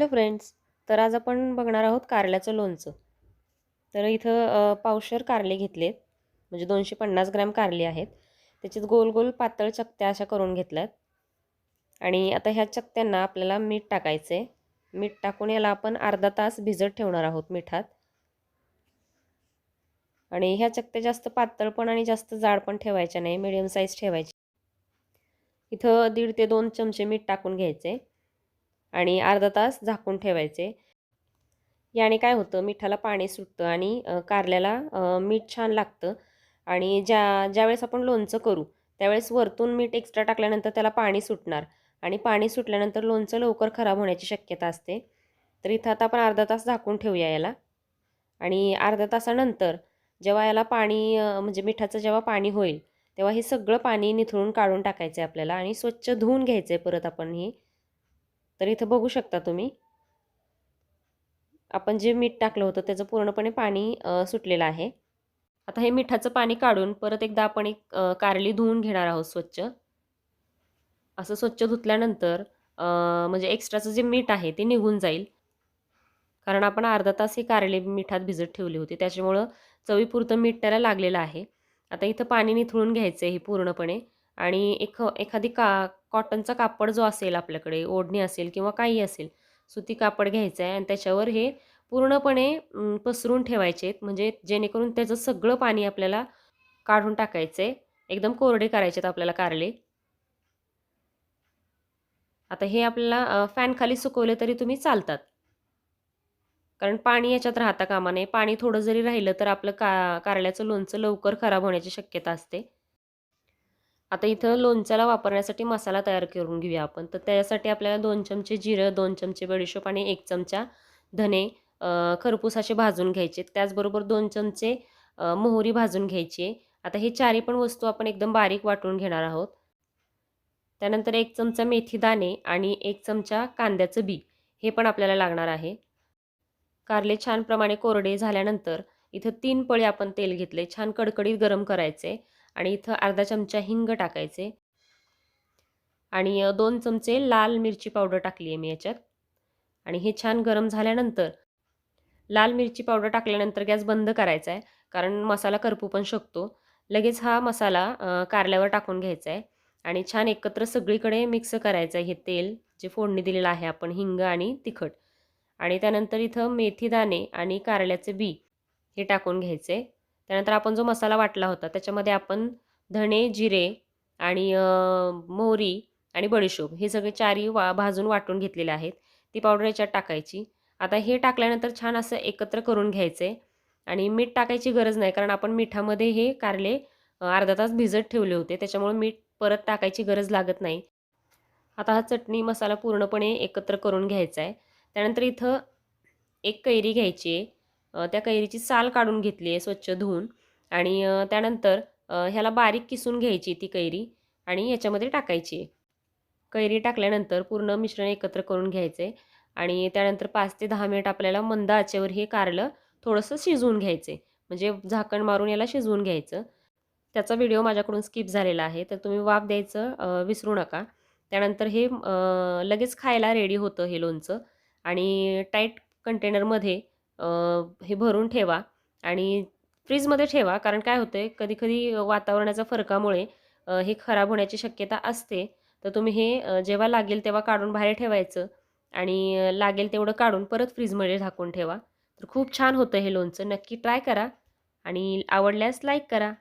Hello friends तर आज आपण बघणार आहोत कारल्याचं लोणचं. तर इथं पावशर कारले घेतलेत. म्हणजे दोनशे पन्नास ग्रॅम कारले आहेत. त्याच्यात गोल गोल पातळ चकत्या अशा करून घेतल्यात. आणि आता ह्या चकत्यांना आपल्याला मीठ टाकायचं आहे मीठ टाकून याला आपण अर्धा तास भिजत ठेवणार आहोत मिठात. आणि ह्या चकत्या जास्त पातळ पण आणि जास्त जाड पण ठेवायच्या नाही. मिडियम साईज ठेवायची इथं दीड ते दोन चमचे मीठ टाकून घ्यायचे आणि अर्धा तास झाकून ठेवायचे. याने काय होतं मिठाला पाणी सुटतं आणि कारल्याला मीठ छान लागतं. आणि ज्या ज्यावेळेस आपण लोणचं करू त्यावेळेस वरतून मीठ एक्स्ट्रा टाकल्यानंतर त्याला पाणी सुटणार. आणि पाणी सुटल्यानंतर लोणचं लवकर खराब होण्याची शक्यता असते. तर इथं आता आपण अर्धा तास झाकून ठेवूया याला. आणि अर्धा तासानंतर जेव्हा याला पाणी म्हणजे मिठाचं जेव्हा पाणी होईल तेव्हा हे सगळं पाणी निथळून काढून टाकायचं आहे आपल्याला आणि स्वच्छ धुवून घ्यायचं आहे परत आपण हे. तर इथं बघू शकता तुम्ही. आपण जे मीठ टाकलं होतं त्याचं पूर्णपणे पाणी सुटलेलं आहे. आता हे मिठाचं पाणी काढून परत एकदा आपण एक कारली धुवून घेणार आहोत स्वच्छ. असं स्वच्छ धुतल्यानंतर म्हणजे एक्स्ट्राचं जे मीठ आहे ते निघून जाईल. कारण आपण अर्धा तास ही कारली मिठात भिजत ठेवली होती. त्याच्यामुळं चवीपुरतं मीठ त्याला लागलेलं आहे. आता इथं पाणी निथळून घ्यायचं आहे हे पूर्णपणे. आणि एक एखादी का कॉटनचा कापड जो असेल आपल्याकडे ओढणी असेल किंवा काही असेल सुती कापड घ्यायचं आहे आणि त्याच्यावर हे पूर्णपणे पसरून ठेवायचे आहेत. म्हणजे जेणेकरून त्याचं सगळं पाणी आपल्याला काढून टाकायचं आहे एकदम कोरडे करायचे आहेत आपल्याला कारले. आता हे आपल्याला फॅनखाली सुकवले तरी तुम्ही चालतात. कारण पाणी याच्यात राहता कामा नये. पाणी थोडं जरी राहिलं तर आपलं का कारल्याचं लोणचं लवकर खराब होण्याची शक्यता असते. आता इथं लोणच्याला वापरण्यासाठी मसाला तयार करून घेऊया आपण. तर त्यासाठी आपल्याला दोन चमचे जिरं दोन चमचे बडीशोप आणि एक चमचा धने खरपूस असे भाजून घ्यायचे. त्याचबरोबर दोन चमचे मोहरी भाजून घ्यायची. आता हे चारी पण वस्तू आपण एकदम बारीक वाटून घेणार आहोत. त्यानंतर एक चमचा मेथी दाणे आणि एक चमचा कांद्याचं बी हे पण आपल्याला लागणार आहे. कारले छान प्रमाणे कोरडे झाल्यानंतर इथं तीन पळी आपण तेल घेतले. छान कडकडीत गरम करायचे. आणि इथं अर्धा चमचा हिंग टाकायचे. आणि दोन चमचे लाल मिरची पावडर टाकली आहे मी याच्यात. आणि हे छान गरम झाल्यानंतर लाल मिरची पावडर टाकल्यानंतर गॅस बंद करायचा आहे कारण मसाला करपू पण शकतो. लगेच हा मसाला कारल्यावर टाकून घ्यायचा आहे आणि छान एकत्र सगळीकडे मिक्स करायचं आहे हे तेल जे फोडणी दिलेलं आहे आपण हिंग आणि तिखट. आणि त्यानंतर इथं मेथी दाणे आणि कारल्याचे बी हे टाकून घ्यायचे. त्यानंतर आपण जो मसाला वाटला होता त्याच्यामध्ये आपण धणे जिरे आणि मोहरी आणि बडीशोप हे सगळे चारी वा भाजून वाटून घेतलेले आहेत. ती पावडर याच्यात टाकायची. आता हे टाकल्यानंतर छान असं एकत्र करून घ्यायचं आहे आणि मीठ टाकायची गरज नाही कारण आपण मिठामध्ये हे कारले अर्धा तास भिजत ठेवले होते त्याच्यामुळे मीठ परत टाकायची गरज लागत नाही. आता हा चटणी मसाला पूर्णपणे एकत्र करून घ्यायचा आहे. त्यानंतर इथं एक कैरी घ्यायची आहे. त्या कैरीची साल काढून घेतली आहे स्वच्छ धुवून. आणि त्यानंतर ह्याला बारीक किसून घ्यायची ती कैरी आणि याच्यामध्ये टाकायची. आहे कैरी टाकल्यानंतर पूर्ण मिश्रण एकत्र करून घ्यायचं आहे आणि त्यानंतर पाच ते दहा मिनिट आपल्याला मंद आचेवर हे कारलं थोडंसं शिजवून घ्यायचं. म्हणजे झाकण मारून याला शिजवून घ्यायचं. त्याचा व्हिडिओ माझ्याकडून स्किप झालेला आहे तर तुम्ही वाफ द्यायचं विसरू नका. त्यानंतर हे लगेच खायला रेडी होतं हे लोणचं. आणि टाईट कंटेनरमध्ये हे भरून ठेवा आणि फ्रीजमध्ये ठेवा. कारण काय होतं आहे कधी कधी वातावरणाच्या फरकामुळे हे खराब होण्याची शक्यता असते. तर तुम्ही हे जेव्हा लागेल तेव्हा काढून बाहेर ठेवायचं आणि लागेल तेवढं काढून परत फ्रीजमध्ये झाकून ठेवा. तर खूप छान होतं हे लोणचं. नक्की ट्राय करा आणि आवडल्यास लाईक करा.